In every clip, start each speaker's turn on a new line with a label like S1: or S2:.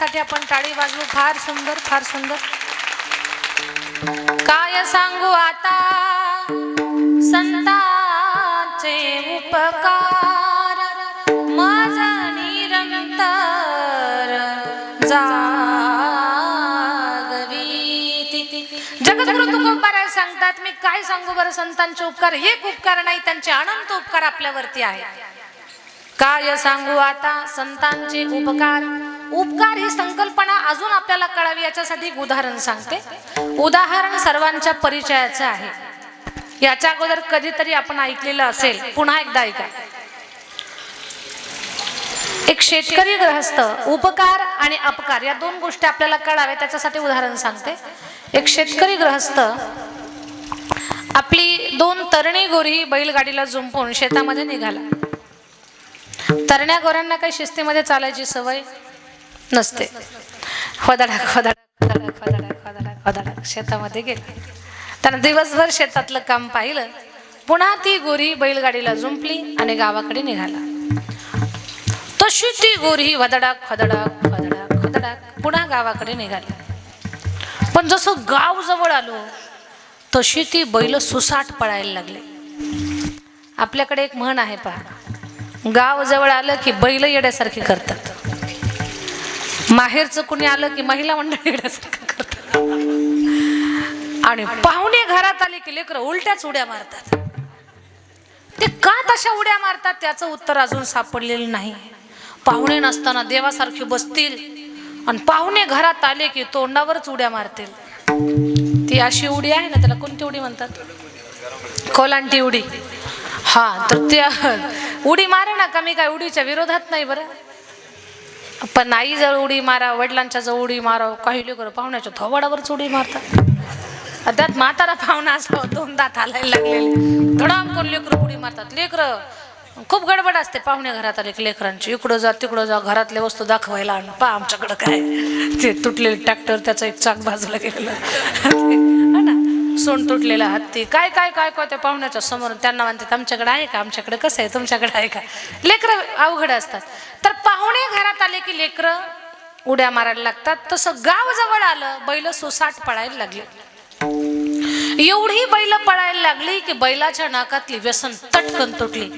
S1: गायक आपण टाळी वाजवू. फार सुंदर फार सुंदर. काय सांगू आता? संतांचे उपकार. माझा निरंतर जगद्गुरु तुकोबाराय सांगतात. मी काय सांगू बरं? संतांचे उपकार एक उपकार नाही त्यांचे अनंत उपकार आपल्यावरती आहे काय सांगू आता? संतांचे उपकार. उपकार ही संकल्पना अजून आपल्याला कळावी याच्यासाठी एक उदाहरण सांगते. उदाहरण सर्वांच्या परिचयाचं आहे. याच्या अगोदर कधीतरी आपण ऐकलेलं असेल पुन्हा एकदा ऐका. एक शेतकरी ग्रहस्थ उपकार आणि अपकार या दोन गोष्टी आपल्याला कळाव्या त्याच्यासाठी उदाहरण सांगते. एक शेतकरी ग्रहस्थ आपली दोन तरणी गोरी बैलगाडीला झुंपून शेतामध्ये निघाला. तरण्या गोऱ्यांना काही शिस्तीमध्ये चालायची सवय नसते. खोदाडा खोदाडा खोदाडा खोदाडा खोदाडा शेतामध्ये गेला. त्यानं दिवसभर शेतातलं काम पाहिलं. पुन्हा ती गोरी बैलगाडीला जुंपली आणि गावाकडे निघाला. तशी ती गोरी वदडाक खदडाक खदडाक खदडाक पुन्हा गावाकडे निघाली. पण जसं गाव जवळ आलो तशी ती बैल सुसाट पळायला लागले. आपल्याकडे एक म्हण आहे पहा. गाव जवळ आलं की बैल येड्यासारखी करतात. माहेरचं कुणी आलं की महिला मंडळ करतात. आणि पाहुणे घरात आले की लेकर उलट्याच उड्या मारतात. ते का तशा उड्या मारतात त्याचं उत्तर अजून सापडलेलं नाही. पाहुणे नसताना देवासारखी बसतील आणि पाहुणे घरात आले की तोंडावरच उड्या मारतील. ती अशी उडी आहे ना त्याला कोणती उडी म्हणतात? कोलांटी उडी. हा तर त्या उडी मारे ना कमी काय उडीच्या विरोधात नाही बरं. पण आई जर उडी मारा वडिलांच्या जवळ उडी मारा काही लोक पाहुण्याच्या थोबाडावरच उडी मारतात. त्यात म्हातारा पाहुणा असावं दोन दात हालायला लागलेले धडाम करून लेकरं उडी मारतात. लेकरं खूप गडबड असते पाहुणे घरात आले की लेकरांची. इकडं जा तिकडं जा घरातले वस्तू दाखवायला आण. पा आमच्याकडं काय ते तुटलेले ट्रॅक्टर त्याचा एक चाक बाजूला गेलेला. सोंड तुटलेला हत्ती. काय काय काय काय त्या पाहुण्याच्या समोर? त्यांना म्हणतात आमच्याकडे आहे का? आमच्याकडे कसं आहे? तुमच्याकडे आहे का? लेकरं अवघड असतात. तर पाहुणे घरात आले की लेकरं उड्या मारायला लागतात. तसं गाव जवळ आलं बैल सुसाट पळायला लागले. एवढी बैल पळायला लागली की बैलाच्या नाकातली व्यसन तटकन तुटली.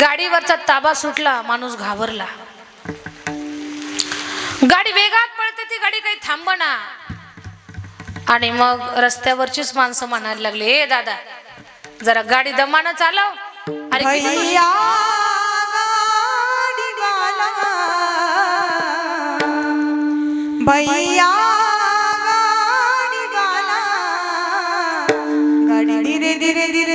S1: गाडीवरचा ताबा सुटला माणूस घाबरला. गाडी वेगात पळते ती गाडी काही थांबना. आणि मग रस्त्यावरचीच माणसं म्हणायला लागली ए दादा जरा गाडी दमानं चालव अरे किती
S2: भैया गाडी धीरे धीरे धीरे.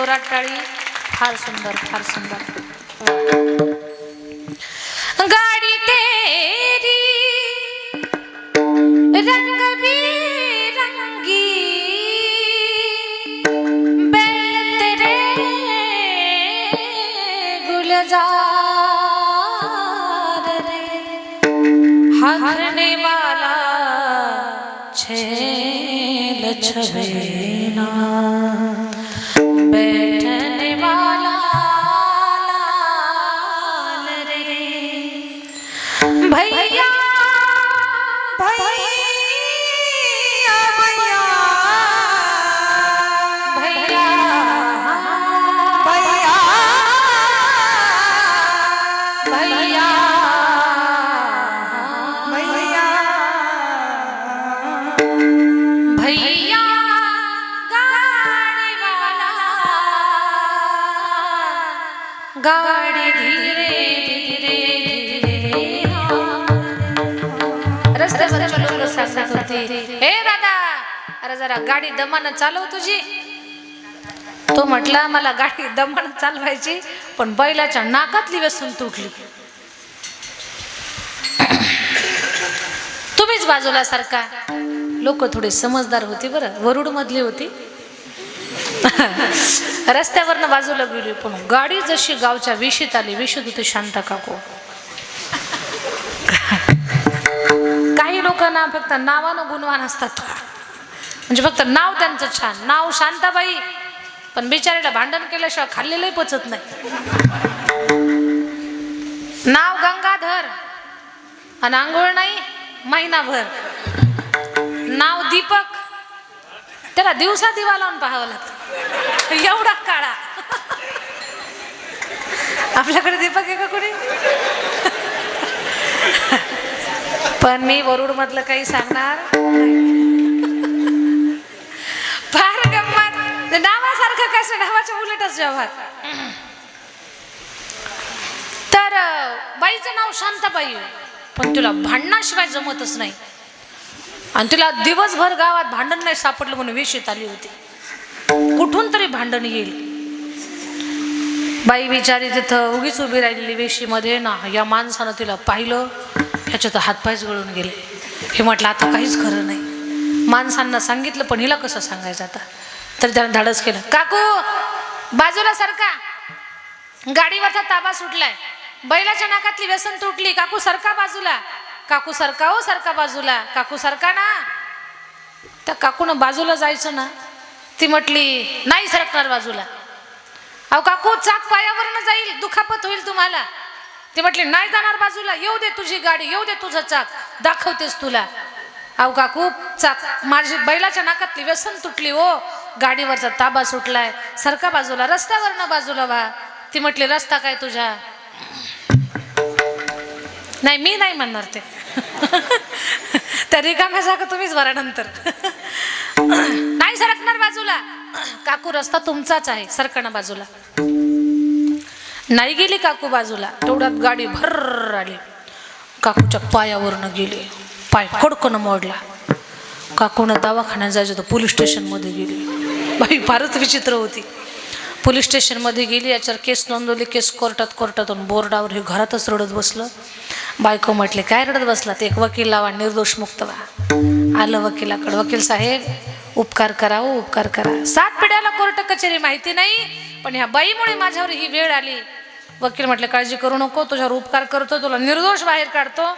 S1: जोरात टाळी. फार सुंदर फार सुंदर. गाडी तेरी रंग बिरंगी बैल तेरे गुलजार रे हरने वाला छेल छबे म्हणत होती. हे दादा अरे जरा गाडी दमानं चालव तुझी. तो म्हटला मला गाडी दमानं चालवायची पण बैलाच्या नाकातली व्यसन तुटली. तुम्हीच बाजूला सारखा. लोक थोडे समजदार होते बरं वरुड मधली होती. रस्त्यावरनं बाजूला गेली पण गाडी जशी गावच्या विशीत आली विशीत होती शांत काकू. काही लोक ना फक्त नावानं गुणवान असतात म्हणजे फक्त नाव त्यांचं छान. नाव शांताबाई. पण बिचारीला भांडण केल्याशिवाय खाल्लेलंही पचत नाही. नाव गंगाधर. आणि आंघोळ नाही महिनाभर. नाव दीपक. त्याला दिवसा दिवा लावून पाहावं लागतं. एवढा काळा. आपल्याकडे दीपक आहे का कुणी? पण मी वरुड मधलं काही सांगणार फार गंमत. नावासारखं कसं नावाच्या उलटच व्यवहार. तर बाईचं नाव शांताबाई. पण तुला भांडणाशिवाय जमतच नाही. आणि तुला दिवसभर गावात भांडण नाही सापडलं म्हणून वेशीत आली होती. कुठून तरी भांडण येईल. बाई बिचारी तिथं उगीच उभी राहिलेली वेशीमध्ये ना या माणसानं तिला पाहिलं याच्यात हातपायच गळून गेले. हे म्हटलं आता काहीच खरं नाही. माणसांना सांगितलं पण हिला कसं सांगायचं आता? तर त्यानं धाडस केलं. काकू बाजूला सरका गाडीवरचा ताबा सुटलाय. बैलाच्या नाकातली व्यसन तुटली. काकू सरका बाजूला. काकू सरका हो सरका बाजूला. काकू सरका ना. त्या काकूनं बाजूला जायचं ना ती म्हटली नाही सरकणार बाजूला. अहो काकू चाक पायावरनं जाईल दुखापत होईल तुम्हाला. ती म्हटली नाही जाणार बाजूला येऊ दे तुझी गाडी येऊ दे तुझं चाक दाखवतेस तुला. अहो काकू चाक माझी बैलाच्या नाकातली व्यसन तुटली हो. गाडीवरचा ताबा सुटलाय. सरका बाजूला रस्त्यावरनं बाजूला वा ती म्हटली रस्ता काय तुझ्या नाही मी नाही म्हणणार ते. त्या रिकाम्या जागा तुम्हीच भरा नंतर. नाही सरकणार बाजूला. काकू रस्ता तुमचाच आहे सरकणा बाजूला. नाही गेली काकू बाजूला. तेवढ्यात गाडी भर आली. काकूच्या पायावरनं गेली. पाय कडकन मोडला. काकूनं दवाखान्यात जायचं होतं पोलीस स्टेशनमध्ये गेली. बाई फारच विचित्र होती. पोलीस स्टेशनमध्ये गेली याच्यावर केस नोंदवली केस कोर्टात कोर्टातून बोर्डावर हे घरातच रडत बसलं. बायको म्हटले काय रडत बसला? ते एक वकील लावा निर्दोष मुक्त व्हा. आलं वकिलाकडं. वकील साहेब उपकार करा ओ उपकार करा. सात पिढ्याला कोर्ट कचेरी माहिती नाही पण ह्या बाईमुळे माझ्यावर ही वेळ आली. वकील म्हटले काळजी करू नको तुझ्यावर उपकार करतो तुला निर्दोष बाहेर काढतो.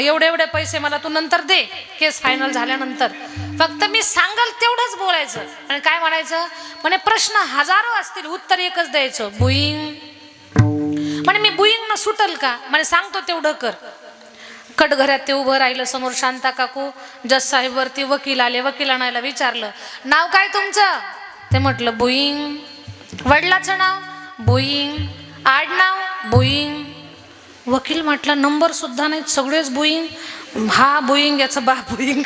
S1: एवढे एवढे पैसे मला तू नंतर दे केस फायनल झाल्यानंतर. फक्त मी सांगल तेवढंच बोलायचं. आणि काय म्हणायचं? म्हणे प्रश्न हजारो असतील उत्तर एकच द्यायचं. बुईंग. म्हणे मी बुईंग न सुटल का? म्हणे सांगतो तेवढं कर. कटघऱ्यात ते उभं राहिलं समोर शांता काकू जस साहेबवरती वकील आले वकील आणायला विचारलं नाव काय तुमचं? ते म्हटलं बुईंग. वडिलाचं नाव? बुईंग. आडनाव बुईंग. वकील म्हटलं नंबर सुद्धा नाहीत सगळेच बुईंग. हा बुईंग याचं बा बुईंग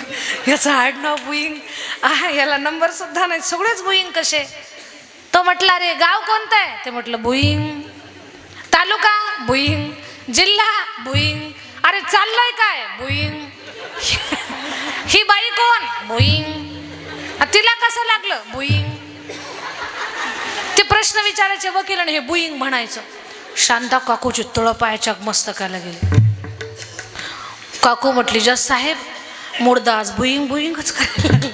S1: याचं आडनाव बुईंग. आ याला नंबर सुद्धा नाहीत सगळेच बुईंग कसे? तो म्हटला रे गाव कोणतं आहे? ते म्हटलं बुईंग. तालुका? बुईंग. जिल्हा? बुईंग. अरे चाललंय काय? बुईंग ही बाई कोण? बुईंग तिला कसं लागलं? बुईंग ते प्रश्न विचारायचे वकील आणि हे बुईंग म्हणायचं. शांता काकूची तळपायाच्या मस्तकाला गेली. काकू म्हटली जस साहेब मुर्दा आज बुईंग बुईंगच करायला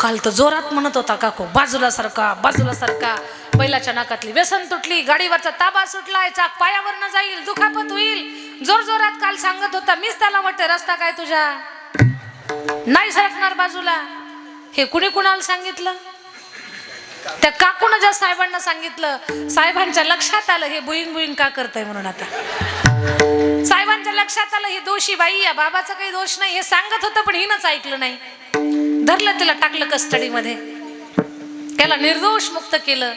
S1: काल तर जोरात म्हणत होता काकू बाजूला सारखा बाजूला सारखा बैलाच्या नाकातली व्यसन तुटली गाडीवरचा ताबा सुटलाय चाक पायावरनं जाईल दुखापत होईल. जोर जोरात काल सांगत होता मीच त्याला वाटते रस्ता काय तुझ्या नाही सरकणार बाजूला. हे कुणी कुणाला सांगितलं? त्या काकून ज्या साहेबांना सांगितलं साहेबांच्या लक्षात आलं हे बुईन बुईन का करतय म्हणून आता? साहेबांच्या लक्षात आलं ही दोषी बाई या बाबाचा काही दोष नाही. हे सांगत होतं पण हिनंच ऐकलं नाही. धरलं तिला टाकलं कस्टडीमध्ये त्याला निर्दोष मुक्त केलं.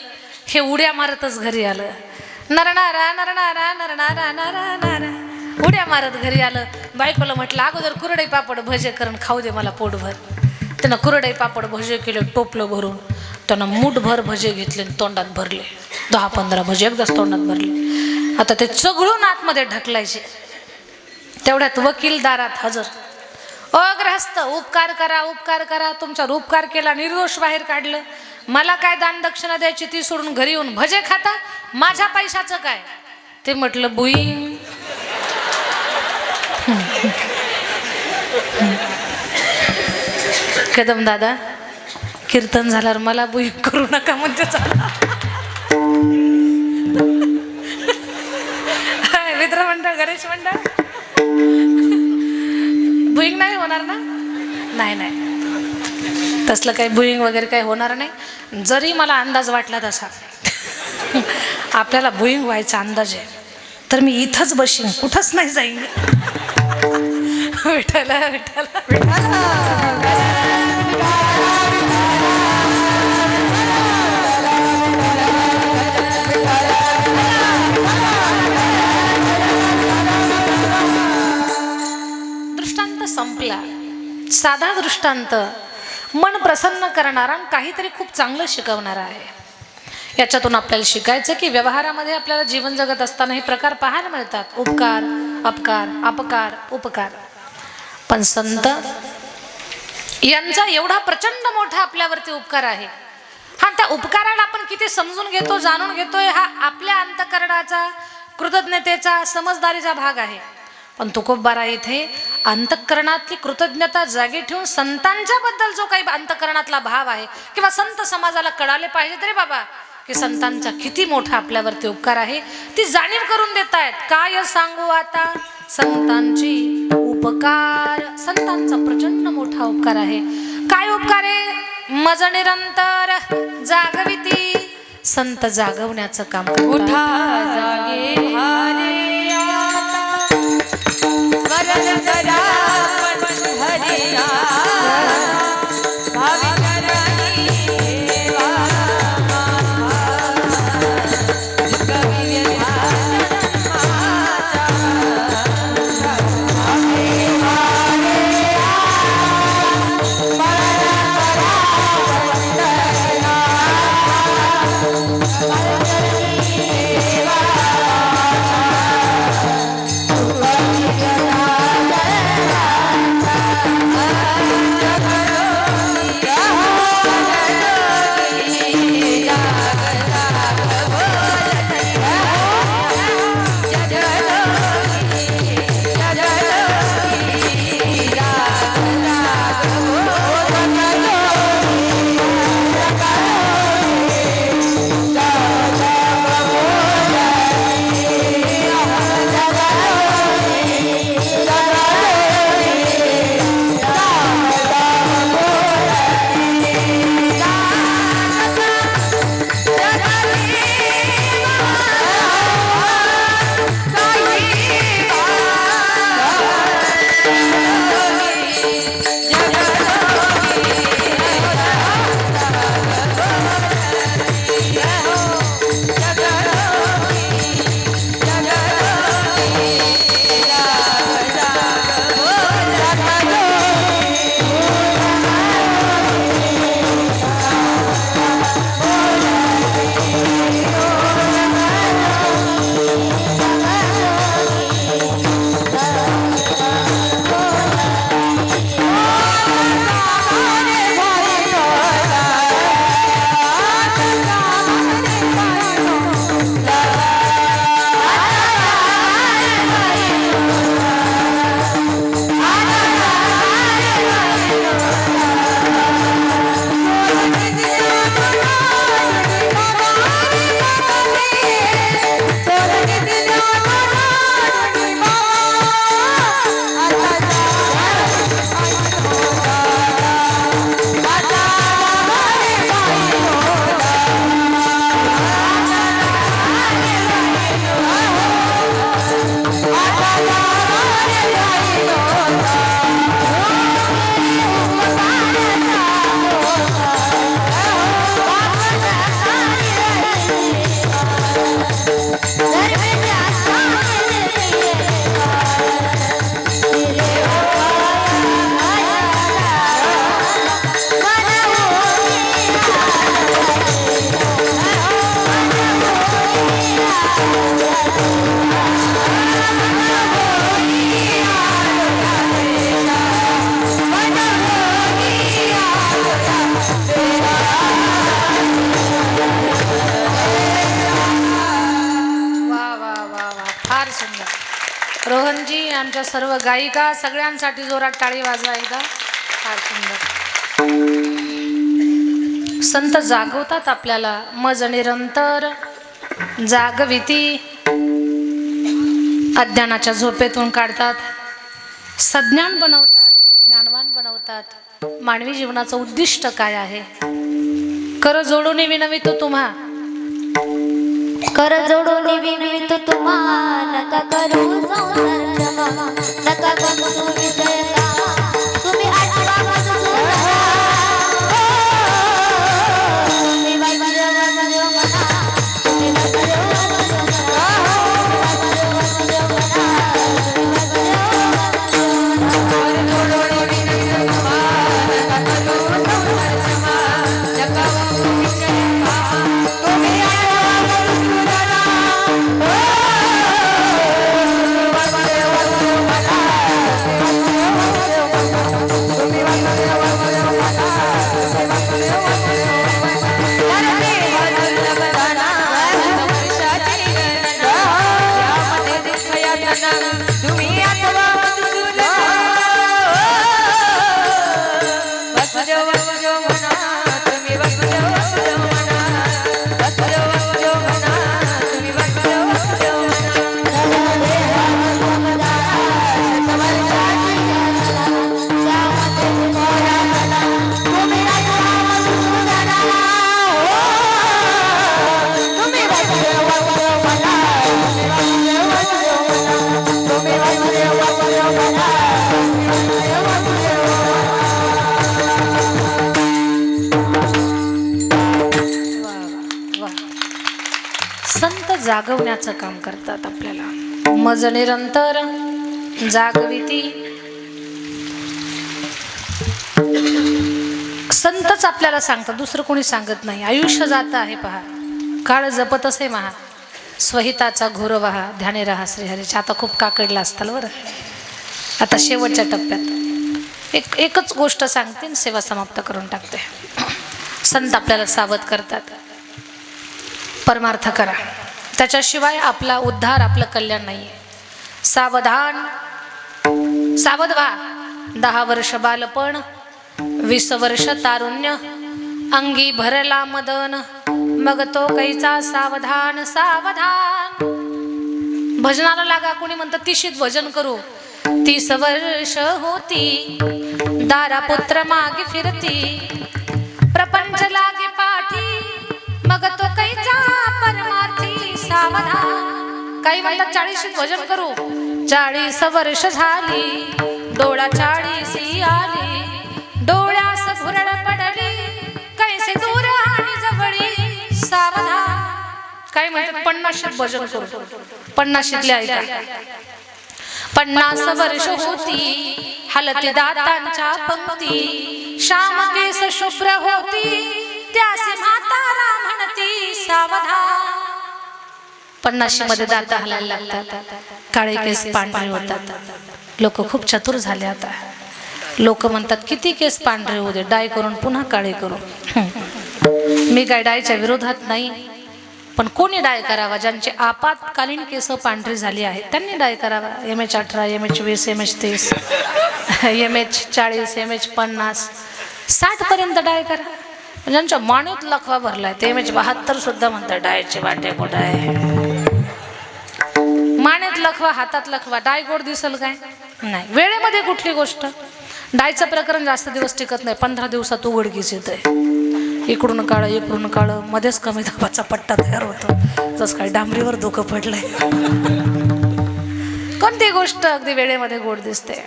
S1: हे उड्या मारतच घरी आलं. नरणारा नरणारा नरणारा नरणारा नारा. उड्या मारत घरी आलं. बायकोला म्हटलं अगोदर कुरडई पापड भजे करून खाऊ दे मला पोटभर. त्यानं कुरडई पापड भजे केले टोपलं भरून. त्यानं मूठभर भजे घेतले आणि तोंडात भरले. दहा पंधरा भजे एकदाच तोंडात भरले. आता ते चघळून आतमध्ये ढकलायचे. तेवढ्यात वकीलदारात हजर. अग्रहस्त उपकार करा उपकार करा. तुमच्यावर उपकार केला निर्दोष बाहेर काढलं. मला काय दान दक्षिणा द्यायची ती सोडून घरी येऊन भजे खाता? माझ्या पैशाचं काय? ते म्हटलं बुई. कदम दादा कीर्तन झाल्यावर मला बुई करू नका म्हणजे मित्र मंडळ गणेश मंडळ. बुईंग नाही होणार ना? नाही नाही. तसलं काही बुईंग वगैरे काही होणार नाही. जरी मला अंदाज वाटला तसा. आपल्याला बुईंग व्हायचा अंदाज आहे. तर मी इथंच बसीन कुठंच नाही जाईन. विठाला विठाला दृष्टांत संपला. साधा दृष्टांत मन प्रसन्न करणारा आणि काहीतरी खूप चांगलं शिकवणारा आहे. याच्यातून आपल्याला शिकायचं की व्यवहारामध्ये आपल्याला जीवन जगत असताना हे प्रकार पाहायला मिळतात. उपकार अपकार अपकार उपकार. पण संत यांचा एवढा प्रचंड मोठा आपल्यावरती उपकार आहे. हा त्या उपकाराला आपण किती समजून घेतो जाणून घेतोय हा आपल्या अंतकरणाचा कृतज्ञतेचा समजदारीचा भाग आहे. पण तुकोबारा इथे अंतकरणातली कृतज्ञता जागी ठेवून संतांच्या बद्दल जो काही अंतकरणातला भाव आहे किंवा संत समाजाला कळाले पाहिजे तरी बाबा की संतांचा किती मोठा आपल्यावरती उपकार आहे ती जाणीव करून देत आहेत काय सांगू आता? संतांची उपकार संतांचा प्रचंड मोठा उपकार आहे. काय उपकार आहे? मज निरंतर जागविती संत जागवण्याचं काम
S2: उठा जागे
S1: आमच्या सर्व गायिका सगळ्यांसाठी जोरात टाळी वाजवा एकदा. फार सुंदर. संत जागवतात आपल्याला मज निरंतर जागविती. अज्ञानाच्या झोपेतून काढतात. सज्ञान बनवतात ज्ञानवान बनवतात. मानवी जीवनाचं उद्दिष्ट काय आहे? कर जोडून विनवितो तुम्हा.
S3: कर जोडून विनवित तुम्हा. नका करू संसार नका करू
S1: विजय. जागवण्याचं काम करतात आपल्याला. मज निरंतर जागविती. संतच आपल्याला सांगतात दुसरं कोणी सांगत नाही. आयुष्य जात आहे पहा. काळ जपत असे महा. स्वहिताचा घोर वहा. ध्याने राहा श्रीहरीच्या आता खूप काकडला असताल बरं. आता शेवटच्या टप्प्यात. एक एकच गोष्ट सांगते आणि सेवा समाप्त करून टाकते. संत आपल्याला सावध करतात. परमार्थ करा. त्याच्याशिवाय आपला उद्धार आपलं कल्याण नाही आहे सावधान सावध व्हा. दहा वर्ष बालपण वीस वर्ष तारुण्य अंगी भरला मदन. मग तो कैचा सावधान सावधान. भजनाला लागा कोणी म्हणतं तिशीत भजन करू. तीस वर्ष होती दारा पुत्र मागे फिरती. प्रपंच लागे पाठी मग तो कैचा परमार्थी काही म्हणतात चाळीस भजन करू. चाळीस वर्ष झाली डोळा चाळीस आली. डोळ्यास भुरळ पडली कैसे दूर आणि जवळी. सावधान काही म्हणतात पन्नाशीत भजन करू. पन्नाशीतले ऐका. पन्नास वर्ष होती हलती दातांच्या पंक्ती. श्याम केस शुभ्र होती त्यासे माता म्हणती सावधान पन्नाशी मध्ये दात हलायला लागतात. काळे केस पांढरे होतात. लोक खूप चतुर झाले आता. लोक म्हणतात किती केस पांढरे होऊ दे डाय करून पुन्हा काळे करू हं. मी काय डायच्या विरोधात नाही. पण कोणी डाय करावा? ज्यांची आपातकालीन केस पांढरी झाली आहेत त्यांनी डाय करावा. एम एच अठरा एम एच वीस एम एच तीस एम एच चाळीस एम एच पन्नास. साठपर्यंत डाय करा. ज्यांच्या माणूत लखवा भरलाय ते एम एच बहात्तर सुद्धा म्हणतात डायचे वाटे कुठं आहे? मानेत लखवा हातात लखवा डाय गोड दिसल काय? नाही. वेळेमध्ये कुठली गोष्ट? डायचं प्रकरण जास्त दिवस टिकत नाही. पंधरा दिवसात उघडकीच येतंय. इकडून काळ इकडून काळ मध्येच कमी दाबाचा पट्टा तयार होतो. तसं काय डांबरीवर धोकं पडलंय. कोणती गोष्ट अगदी वेळेमध्ये गोड दिसते?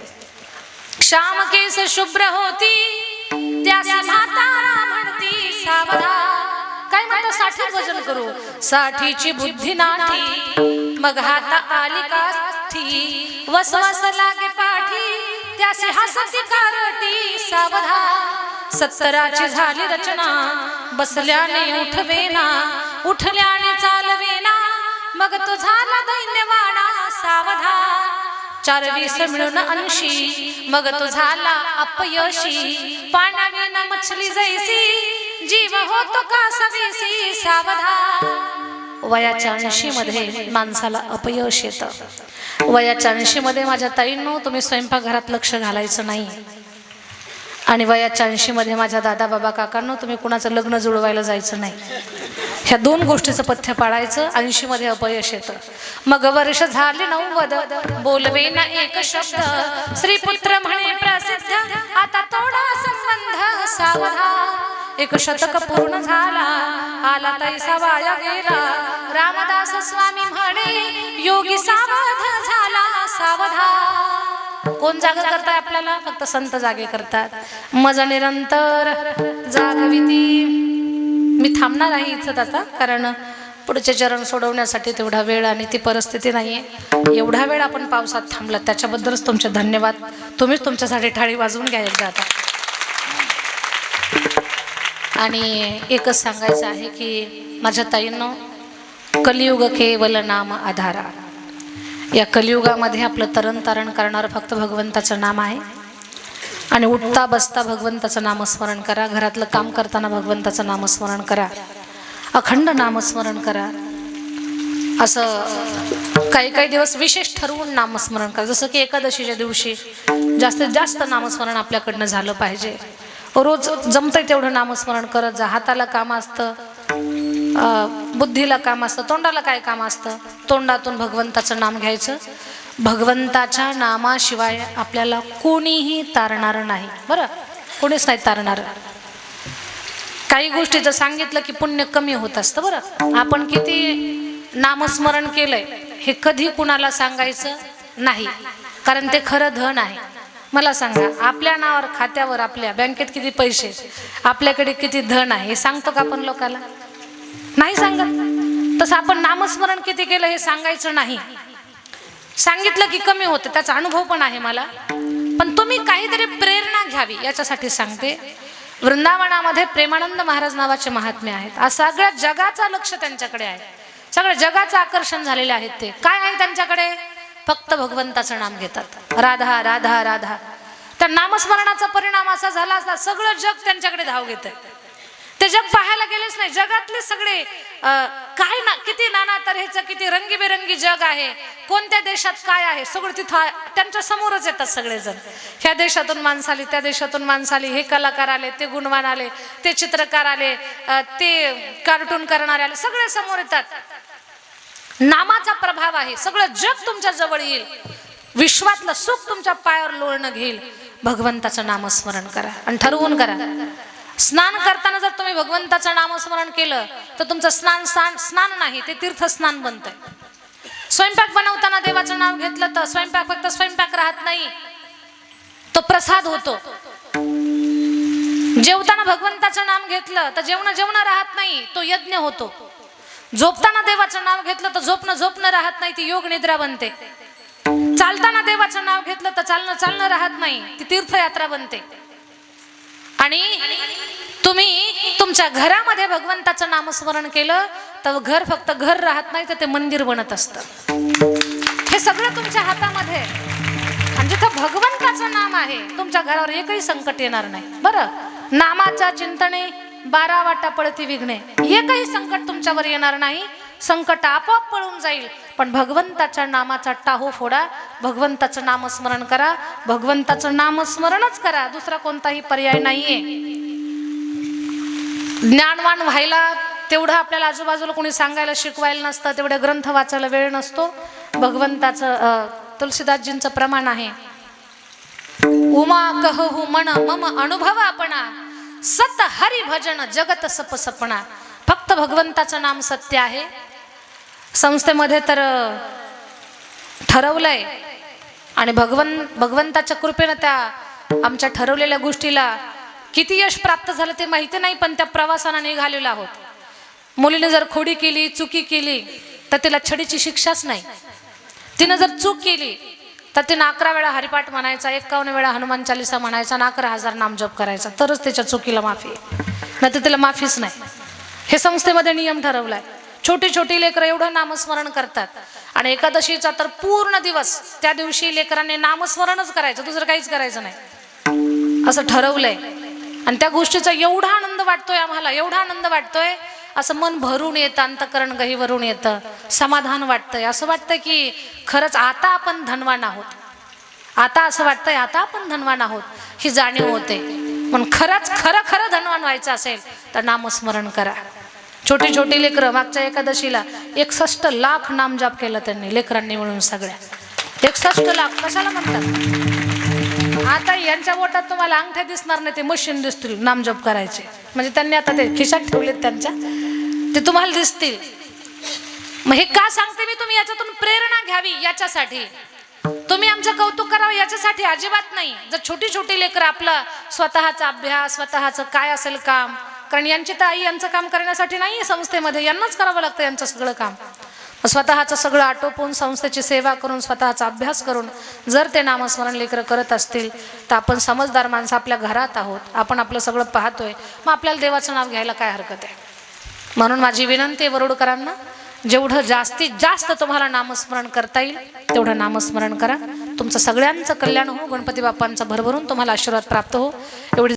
S1: श्याम केस शुभ्र होती त्या म्हणती सावधान काय म्हणता साठी वजन करू. साठीची बुद्धी नाठी. मग हात आली काठी वसवस लागे पाठी. त्यासी हसती कारटी सावधान सत्तराची झाली रचना. बसल्याने उठवेना. उठल्याने चालवेना. मग तो झाला दैन्यवाणा सावधान चार वीस मिळून ऐंशी. मग तो झाला अपयशी. पाण्याविना मछली जैसी. जीव होतो का सवेसी सावधान? वयाच्या ऐंशी मध्ये माणसाला अपयश येतं. वयाच्या ऐंशीमध्ये माझ्या ताईंनो तुम्ही स्वयंपाकघरात लक्ष घालायचं नाही. आणि वयाच्या ऐंशीमध्ये माझ्या दादा बाबा काकांनो तुम्ही कुणाचं लग्न जुळवायला जायचं नाही. ह्या दोन गोष्टीचं पथ्य पाळायचं ऐंशीमध्ये अपयश येतं. मग वर्ष झाले नव्वद बोलवे ना एक शब्द. श्रीपुत्र म्हणे प्रसिद्ध आता थोडा संबंध सावधान. एक शतक पूर्ण झाला. आला तैसा वाया गेला. रामदास स्वामी म्हणे योगी सावध झाला सावधा. कोण जाग करताय आपल्याला? फक्त संत जागे करतात. मज निरंतर जागविती मी थांबणार आहे इथं आता कारण पुढचे चरण सोडवण्यासाठी तेवढा वेळ आणि ती परिस्थिती नाही आहे एवढा वेळ आपण पावसात थांबला त्याच्याबद्दलच तुमचे धन्यवाद. तुम्हीच तुमच्यासाठी टाळी वाजवून घ्यायचं एकदा आता. आणि एकच सांगायचं आहे की माझ्या ताईंनो कलियुग केवल नाम आधारा. या कलियुगामध्ये आपलं तरण तारण करणारं फक्त भगवंताचं नाम आहे. आणि उठता बसता भगवंताचं नामस्मरण करा. घरातलं काम करताना भगवंताचं नामस्मरण करा. अखंड नामस्मरण करा. असं काही काही दिवस विशेष ठरवून नामस्मरण करा. जसं की एकादशीच्या दिवशी जास्तीत जास्त नामस्मरण आपल्याकडनं झालं पाहिजे. रोज जमतंय तेवढं नामस्मरण करत जा. हाताला काम असतं बुद्धीला काम असतं तोंडाला काय काम असतं? तोंडातून भगवंताचं नाम घ्यायचं. भगवंताच्या नामाशिवाय आपल्याला कोणीही तारणार नाही. बरं? कोणीच नाही तारणार. काही गोष्टीचं सांगितलं की पुण्य कमी होत असतं बरं? आपण किती नामस्मरण केलंय हे कधी कुणाला सांगायचं? नाही. कारण ते खरं धन आहे. मला सांगा आपल्या नावावर खात्यावर आपल्या बँकेत किती पैसे आपल्याकडे किती धन आहे? हे सांगतो का आपण लोकाला? नाही सांगत. तसं आपण नामस्मरण किती केलं हे सांगायचं नाही. सांगितलं की कमी होतं त्याचा अनुभव पण आहे मला. पण तुम्ही काहीतरी प्रेरणा घ्यावी याच्यासाठी सांगते. वृंदावनामध्ये प्रेमानंद महाराज नावाचे महात्मे आहेत. आज सगळ्या जगाचा लक्ष त्यांच्याकडे आहे. सगळ्या जगाचं आकर्षण झालेले आहेत ते. काय आहे त्यांच्याकडे? फक्त भगवंताचं नाम घेतात. राधा राधा राधा. त्या नामस्मरणाचा परिणाम असा झाला असता सगळं जग त्यांच्याकडे धाव घेत ते जग पाहायला गेलेच नाही. जगातले सगळे काय ना किती नाना तऱ्हेचं किती रंगीबेरंगी जग आहे. कोणत्या देशात काय आहे सगळं तिथं त्यांच्या समोरच येतात सगळेजण. ह्या देशातून माणसं आली त्या देशातून माणसं आली. हे कलाकार आले ते गुणवान आले ते चित्रकार आले ते कार्टून करणारे आले. सगळे समोर येतात. नामाचा प्रभाव आहे. सगळं जग तुमच्या जवळ येईल. विश्वातलं सुख तुमच्या पायावर लोळणं घेईल. भगवंताचं नामस्मरण करा आणि ठरवून करा. स्नान करताना जर तुम्ही भगवंताचं नामस्मरण केलं तर तुमचं स्नान स्नान स्नान नाही ते तीर्थस्नान बनतंय. स्वयंपाक बनवताना देवाचं नाव घेतलं तर स्वयंपाक फक्त स्वयंपाक राहत नाही. तो प्रसाद होतो. जेवताना भगवंताचं नाम घेतलं तर जेवण जेवण राहत नाही तो यज्ञ होतो. झोपताना देवाचं नाव घेतलं तर झोपणं झोपणं राहत नाही ती योग निद्रा बनते. चालताना देवाचं नाव घेतलं तर चालणं चालणं राहत नाही ती तीर्थयात्रा बनते. आणि तुम्ही तुमच्या घरामध्ये भगवंताचं नामस्मरण केलं तर घर फक्त घर राहत नाही तर ते मंदिर बनत असतं. हे सगळं तुमच्या हातामध्ये आणि जिथं भगवंताचं नाम आहे तुमच्या घरावर एकही संकट येणार नाही. बरं? नामाच्या चिंतने बारा वाटा पळती विघ्ने. हे काही संकट तुमच्यावर येणार नाही. संकट आपोआप पळून जाईल. पण भगवंताच्या नामाचा टाहो फोडा. भगवंताचं नामस्मरण करा. भगवंताचं नामस्मरणच करा. दुसरा कोणताही पर्याय नाहीये. ज्ञानवान व्हायला तेवढं आपल्याला आजूबाजूला कोणी सांगायला शिकवायला नसतं. तेवढे ग्रंथ वाचायला वेळ नसतो. भगवंताचं तुलसीदासजींचं प्रमाण आहे. उमा कहू मन मम अनुभव आपणा. सत हरी भजन जगत सप सपना. फक्त भगवंताचं नाम सत्य आहे. संस्थेमध्ये तर ठरवलंय. आणि भगवन भगवंताच्या कृपेनं त्या आमच्या ठरवलेल्या गोष्टीला किती यश प्राप्त झालं ते माहिती नाही पण त्या प्रवासानं निघालेलो आहोत. मुलीने जर खोडी केली चुकी केली तर तिला छडीची शिक्षाच नाही. तिनं जर चूक केली तर तिनं अकरा वेळा हरिपाठ म्हणायचा एकावन्न वेळा हनुमान चालिसा म्हणायचा आणि अकरा हजार नामजप करायचा. तरच त्याच्या चुकीला माफी नाही तर तिला माफीच नाही. हे संस्थेमध्ये नियम ठरवलाय. छोटी छोटी लेकरं एवढं नामस्मरण करतात. आणि एकादशीचा तर पूर्ण दिवस त्या दिवशी लेकरांनी नामस्मरणच करायचं दुसरं काहीच करायचं नाही. असं ठरवलंय. आणि त्या गोष्टीचा एवढा आनंद वाटतोय आम्हाला एवढा आनंद वाटतोय असं मन भरून येतं अंतकरण गहीवरून येतं समाधान वाटतंय. असं वाटतं की खरंच आता आपण धनवान आहोत. आता असं वाटतंय आता आपण धनवान आहोत. ही जाणीव होते. पण खरंच खरं खरं धनवान व्हायचं असेल तर नामस्मरण करा. छोटी छोटी लेकरं मागच्या एकादशीला एकसष्ट लाख नामजाप केलं त्यांनी लेकरांनी मिळून सगळ्या. एकसष्ट लाख कशाला म्हणतात? आता यांच्या बोटात तुम्हाला अंगठ्या दिसणार नाही ते मशीन दिसतील नामजप करायचे. म्हणजे त्यांनी आता ते खिशात ठेवलेत त्यांच्या. ते तुम्हाला दिसतील. मग हे का सांगते मी तुम्ही? याच्यातून प्रेरणा घ्यावी याच्यासाठी. तुम्ही आमचं कौतुक करावं याच्यासाठी अजिबात नाही. जर छोटी छोटी लेकरं आपलं स्वतःचा अभ्यास स्वतःचं काय असेल काम कारण यांची तर आई यांचं काम करण्यासाठी नाही आहे संस्थेमध्ये. यांनाच करावं लागतं यांचं सगळं काम. स्वतःचं सगळं आटोपून संस्थेची सेवा करून स्वतःचा अभ्यास करून जर ते नामस्मरण लेकरं करत असतील तर आपण समजदार माणसं आपल्या घरात आहोत. आपण आपलं सगळं पाहतोय. मग आपल्याला देवाचं नाव घ्यायला काय हरकत आहे? म्हणून माझी विनंती आहे वरुडकरांना जेवढं जास्तीत जास्त तुम्हाला नामस्मरण करता येईल तेवढं नामस्मरण करा. तुमचं सगळ्यांचं कल्याण हो. गणपती बाप्पांचं भरभरून तुम्हाला आशीर्वाद प्राप्त हो. एवढी